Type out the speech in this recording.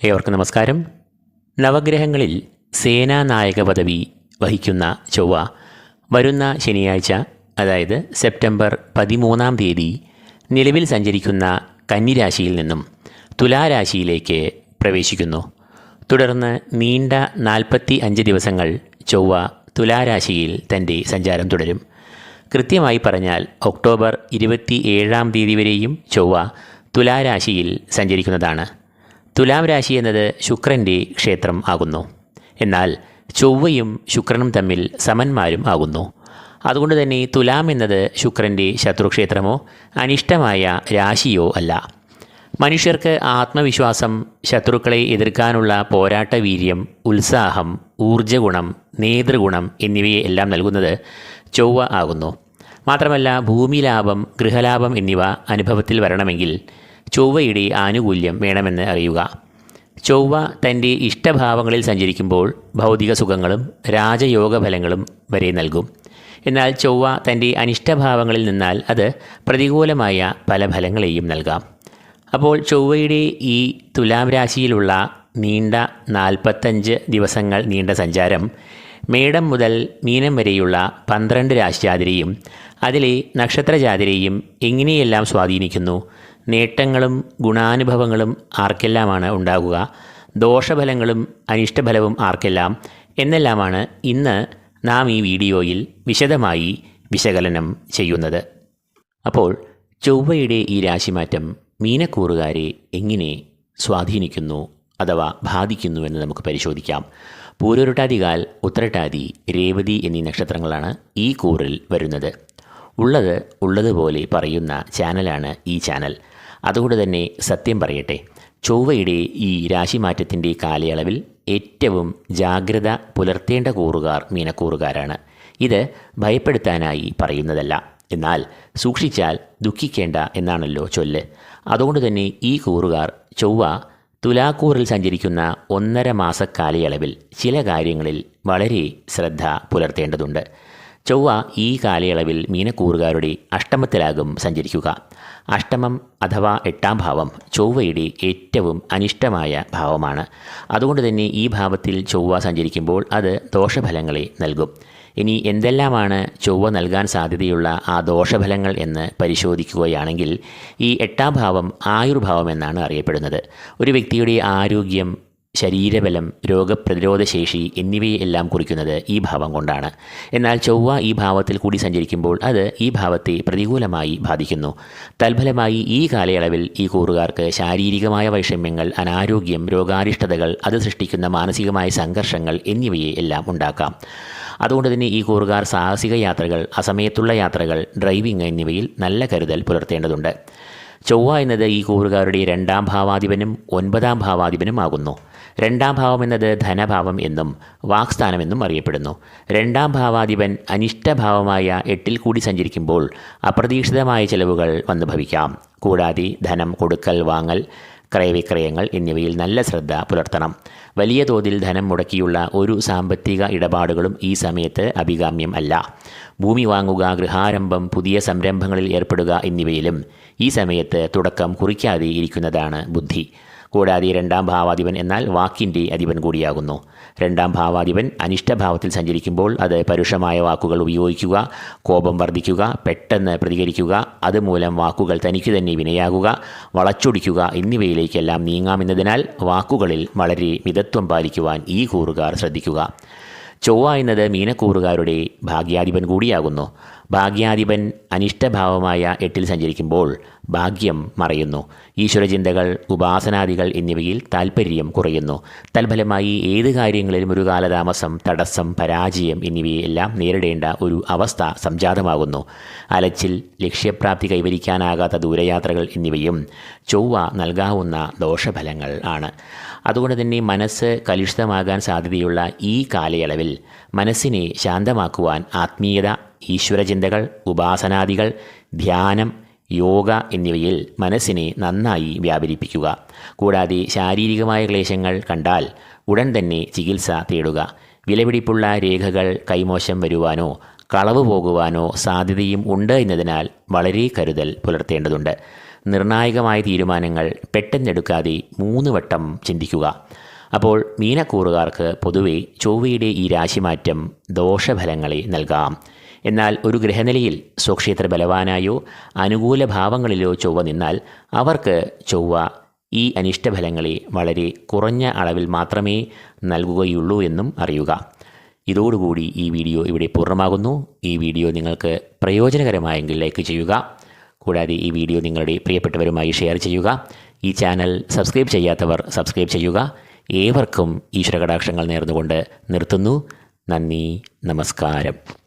ഏവർക്കും നമസ്കാരം. നവഗ്രഹങ്ങളിൽ സേനാനായക പദവി വഹിക്കുന്ന ചൊവ്വ വരുന്ന ശനിയാഴ്ച അതായത് സെപ്റ്റംബർ പതിമൂന്നാം തീയതി നിലവിൽ സഞ്ചരിക്കുന്ന കന്നിരാശിയിൽ നിന്നും തുലാരാശിയിലേക്ക് പ്രവേശിക്കുന്നു. തുടർന്ന് നീണ്ട നാൽപ്പത്തി അഞ്ച് ദിവസങ്ങൾ ചൊവ്വ തുലാരാശിയിൽ തന്റെ സഞ്ചാരം തുടരും. കൃത്യമായി പറഞ്ഞാൽ ഒക്ടോബർ ഇരുപത്തി ഏഴാം തീയതി വരെയും ചൊവ്വ തുലാരാശിയിൽ സഞ്ചരിക്കുന്നതാണ്. തുലാം രാശി എന്നത് ശുക്രന്റെ ക്ഷേത്രം ആകുന്നു. എന്നാൽ ചൊവ്വയും ശുക്രനും തമ്മിൽ സമന്മാരും ആകുന്നു. അതുകൊണ്ട് തന്നെ തുലാം എന്നത് ശുക്രന്റെ ശത്രുക്ഷേത്രമോ അനിഷ്ടമായ രാശിയോ അല്ല. മനുഷ്യർക്ക് ആത്മവിശ്വാസം ശത്രുക്കളെ എതിർക്കാനുള്ള പോരാട്ട വീര്യം ഉത്സാഹം ഊർജഗുണം നേതൃഗുണം എന്നിവയെ എല്ലാം നൽകുന്നത് ചൊവ്വ ആകുന്നു. മാത്രമല്ല ഭൂമിലാഭം ഗൃഹലാഭം എന്നിവ അനുഭവത്തിൽ വരണമെങ്കിൽ ചൊവ്വയുടെ ആനുകൂല്യം വേണമെന്ന് അറിയുക. ചൊവ്വ തന്റെ ഇഷ്ടഭാവങ്ങളിൽ സഞ്ചരിക്കുമ്പോൾ ഭൗതിക സുഖങ്ങളും രാജയോഗ ഫലങ്ങളും വരെ നൽകും. എന്നാൽ ചൊവ്വ തന്റെ അനിഷ്ടഭാവങ്ങളിൽ നിന്നാൽ അത് പ്രതികൂലമായ പല ഫലങ്ങളെയും നൽകാം. അപ്പോൾ ചൊവ്വയുടെ ഈ തുലാം രാശിയിലുള്ള നീണ്ട നാൽപ്പത്തഞ്ച് ദിവസങ്ങൾ നീണ്ട സഞ്ചാരം മേടം മുതൽ മീനം വരെയുള്ള പന്ത്രണ്ട് രാശിജാതിരെയും അതിലെ നക്ഷത്രജാതിരെയും എങ്ങനെയെല്ലാം സ്വാധീനിക്കുന്നു? നേട്ടങ്ങളും ഗുണാനുഭവങ്ങളും ആർക്കെല്ലാമാണ് ഉണ്ടാകുക? ദോഷഫലങ്ങളും അനിഷ്ടഫലവും ആർക്കെല്ലാം? എന്നെല്ലാമാണ് ഇന്ന് നാം ഈ വീഡിയോയിൽ വിശദമായി വിശകലനം ചെയ്യുന്നത്. അപ്പോൾ ചൊവ്വയുടെ ഈ രാശിമാറ്റം മീനക്കൂറുകാരെ എങ്ങനെ സ്വാധീനിക്കുന്നു അഥവാ ബാധിക്കുന്നു എന്ന് നമുക്ക് പരിശോധിക്കാം. പൂരൊരുട്ടാതികാൽ ഉത്തരട്ടാതി രേവതി എന്നീ നക്ഷത്രങ്ങളാണ് ഈ കൂറിൽ വരുന്നത്. ഉള്ളത് ഉള്ളതുപോലെ പറയുന്ന ചാനലാണ് ഈ ചാനൽ. അതുകൊണ്ട് തന്നെ സത്യം പറയട്ടെ ചൊവ്വയുടെ ഈ രാശിമാറ്റത്തിന്റെ കാലയളവിൽ ഏറ്റവും ജാഗ്രത പുലർത്തേണ്ട കൂറുകാർ മീനക്കൂറുകാരാണ്. ഇത് ഭയപ്പെടുത്താനായി പറയുന്നതല്ല. എന്നാൽ സൂക്ഷിച്ചാൽ ദുഃഖിക്കേണ്ട എന്നാണല്ലോ ചൊല്ല്. അതുകൊണ്ട് തന്നെ ഈ കൂറുകാർ ചൊവ്വ തുലാക്കൂറിൽ സഞ്ചരിക്കുന്ന ഒന്നര മാസക്കാലയളവിൽ ചില കാര്യങ്ങളിൽ വളരെ ശ്രദ്ധ പുലർത്തേണ്ടതുണ്ട്. ചൊവ്വ ഈ കാലയളവിൽ മീനക്കൂറുകാരുടെ അഷ്ടമത്തിലാകും സഞ്ചരിക്കുക. അഷ്ടമം അഥവാ എട്ടാം ഭാവം ചൊവ്വയുടെ ഏറ്റവും അനിഷ്ടമായ ഭാവമാണ്. അതുകൊണ്ട് തന്നെ ഈ ഭാവത്തിൽ ചൊവ്വ സഞ്ചരിക്കുമ്പോൾ അത് ദോഷഫലങ്ങളെ നൽകും. ഇനി എന്തെല്ലാമാണ് ചൊവ്വ നൽകാൻ സാധ്യതയുള്ള ആ ദോഷഫലങ്ങൾ എന്ന് പരിശോധിക്കുകയാണെങ്കിൽ ഈ എട്ടാം ഭാവം ആയുർഭാവം എന്നാണ് അറിയപ്പെടുന്നത്. ഒരു വ്യക്തിയുടെ ആരോഗ്യം ശരീരബലം രോഗപ്രതിരോധ ശേഷി എന്നിവയെല്ലാം കുറിക്കുന്നത് ഈ ഭാവം കൊണ്ടാണ്. എന്നാൽ ചൊവ്വ ഈ ഭാവത്തിൽ കൂടി സഞ്ചരിക്കുമ്പോൾ അത് ഈ ഭാവത്തെ പ്രതികൂലമായി ബാധിക്കുന്നു. തൽഫലമായി ഈ കാലയളവിൽ ഈ കൂറുകാർക്ക് ശാരീരികമായ വൈഷമ്യങ്ങൾ അനാരോഗ്യം രോഗാരിഷ്ടതകൾ അത് സൃഷ്ടിക്കുന്ന മാനസികമായ സംഘർഷങ്ങൾ എന്നിവയെ എല്ലാം ഉണ്ടാക്കാം. അതുകൊണ്ട് തന്നെ ഈ കൂറുകാർ സാഹസിക യാത്രകൾ അസമയത്തുള്ള യാത്രകൾ ഡ്രൈവിംഗ് എന്നിവയിൽ നല്ല കരുതൽ പുലർത്തേണ്ടതുണ്ട്. ചൊവ്വ എന്നത് ഈ കൂറുകാരുടെ രണ്ടാം ഭാവാധിപനും ഒൻപതാം ഭാവാധിപനും ആകുന്നു രണ്ടാം ഭാവം എന്നത് ധനഭാവം എന്നും വാക്സ്ഥാനമെന്നും അറിയപ്പെടുന്നു. രണ്ടാം ഭാവാധിപൻ അനിഷ്ടഭാവമായ എട്ടിൽ കൂടി സഞ്ചരിക്കുമ്പോൾ അപ്രതീക്ഷിതമായ ചെലവുകൾ വന്നു ഭവിക്കാം. കൂടാതെ ധനം കൊടുക്കൽ വാങ്ങൽ ക്രയവിക്രയങ്ങൾ എന്നിവയിൽ നല്ല ശ്രദ്ധ പുലർത്തണം. വലിയ തോതിൽ ധനം മുടക്കിയുള്ള ഒരു സാമ്പത്തിക ഇടപാടുകളും ഈ സമയത്ത് അഭികാമ്യം അല്ല. ഭൂമി വാങ്ങുക ഗൃഹാരംഭം പുതിയ സംരംഭങ്ങളിൽ ഏർപ്പെടുക എന്നിവയിലും ഈ സമയത്ത് തുടക്കം കുറിക്കാതെ ഇരിക്കുന്നതാണ് ബുദ്ധി. കൂടാതെ രണ്ടാം ഭാവാധിപൻ എന്നാൽ വാക്കിന്റെ അധിപൻ കൂടിയാകുന്നു. രണ്ടാം ഭാവാധിപൻ അനിഷ്ടഭാവത്തിൽ സഞ്ചരിക്കുമ്പോൾ അത് പരുഷമായ വാക്കുകൾ ഉപയോഗിക്കുക കോപം വർദ്ധിക്കുക പെട്ടെന്ന് പ്രതികരിക്കുക അതുമൂലം വാക്കുകൾ തനിക്ക് തന്നെ വിനയാകുക വളച്ചൊടിക്കുക എന്നിവയിലേക്കെല്ലാം നീങ്ങാമെന്നതിനാൽ വാക്കുകളിൽ വളരെ മിതത്വം പാലിക്കുവാൻ ഈ കൂറുകാർ ശ്രദ്ധിക്കുക. ചൊവ്വ എന്നത് മീനക്കൂറുകാരുടെ ഭാഗ്യാധിപൻ കൂടിയാകുന്നു. ഭാഗ്യാധിപൻ അനിഷ്ടഭാവമായ എട്ടിൽ സഞ്ചരിക്കുമ്പോൾ ഭാഗ്യം മറയുന്നു. ഈശ്വരചിന്തകൾ ഉപാസനാദികൾ എന്നിവയിൽ താൽപ്പര്യം കുറയുന്നു. തൽഫലമായി ഏത് കാര്യങ്ങളിലും ഒരു കാലതാമസം തടസ്സം പരാജയം എന്നിവയെല്ലാം നേരിടേണ്ട ഒരു അവസ്ഥ സംജാതമാകുന്നു. അലച്ചിൽ ലക്ഷ്യപ്രാപ്തി കൈവരിക്കാനാകാത്ത ദൂരയാത്രകൾ എന്നിവയും ചൊവ്വ നൽകാവുന്ന ദോഷഫലങ്ങൾ ആണ്. അതുകൊണ്ട് തന്നെ മനസ്സ് കലുഷിതമാകാൻ സാധ്യതയുള്ള ഈ കാലയളവിൽ മനസ്സിനെ ശാന്തമാക്കുവാൻ ആത്മീയത ഈശ്വരചിന്തകൾ ഉപാസനാദികൾ ധ്യാനം യോഗ എന്നിവയിൽ മനസ്സിനെ നന്നായി വ്യാപരിപ്പിക്കുക. കൂടാതെ ശാരീരികമായ ക്ലേശങ്ങൾ കണ്ടാൽ ഉടൻ തന്നെ ചികിത്സ തേടുക. വിലപിടിപ്പുള്ള രേഖകൾ കൈമോശം വരുവാനോ കളവ് പോകുവാനോ സാധ്യതയും ഉണ്ട് എന്നതിനാൽ വളരെ കരുതൽ പുലർത്തേണ്ടതുണ്ട്. നിർണായകമായ തീരുമാനങ്ങൾ പെട്ടെന്നെടുക്കാതെ മൂന്ന് വട്ടം ചിന്തിക്കുക. അപ്പോൾ മീനക്കൂറുകാർക്ക് പൊതുവെ ചൊവ്വയുടെ ഈ രാശിമാറ്റം ദോഷഫലങ്ങളെ നൽകാം. എന്നാൽ ഒരു ഗ്രഹനിലയിൽ സ്വക്ഷേത്ര ബലവാനായോ അനുകൂല ഭാവങ്ങളിലോ ചൊവ്വ നിന്നാൽ അവർക്ക് ചൊവ്വ ഈ അനിഷ്ടഫലങ്ങളെ വളരെ കുറഞ്ഞ അളവിൽ മാത്രമേ നൽകുകയുള്ളൂ എന്നും അറിയുക. ഇതോടുകൂടി ഈ വീഡിയോ ഇവിടെ പൂർണമാകുന്നു. ഈ വീഡിയോ നിങ്ങൾക്ക് പ്രയോജനകരമായെങ്കിൽ ലൈക്ക് ചെയ്യുക. കൂടാതെ ഈ വീഡിയോ നിങ്ങളുടെ പ്രിയപ്പെട്ടവരുമായി ഷെയർ ചെയ്യുക. ഈ ചാനൽ സബ്സ്ക്രൈബ് ചെയ്യാത്തവർ സബ്സ്ക്രൈബ് ചെയ്യുക. ഏവർക്കും ഈശ്വരകടാക്ഷങ്ങൾ നേർന്നുകൊണ്ട് നിർത്തുന്നു. നന്ദി നമസ്കാരം.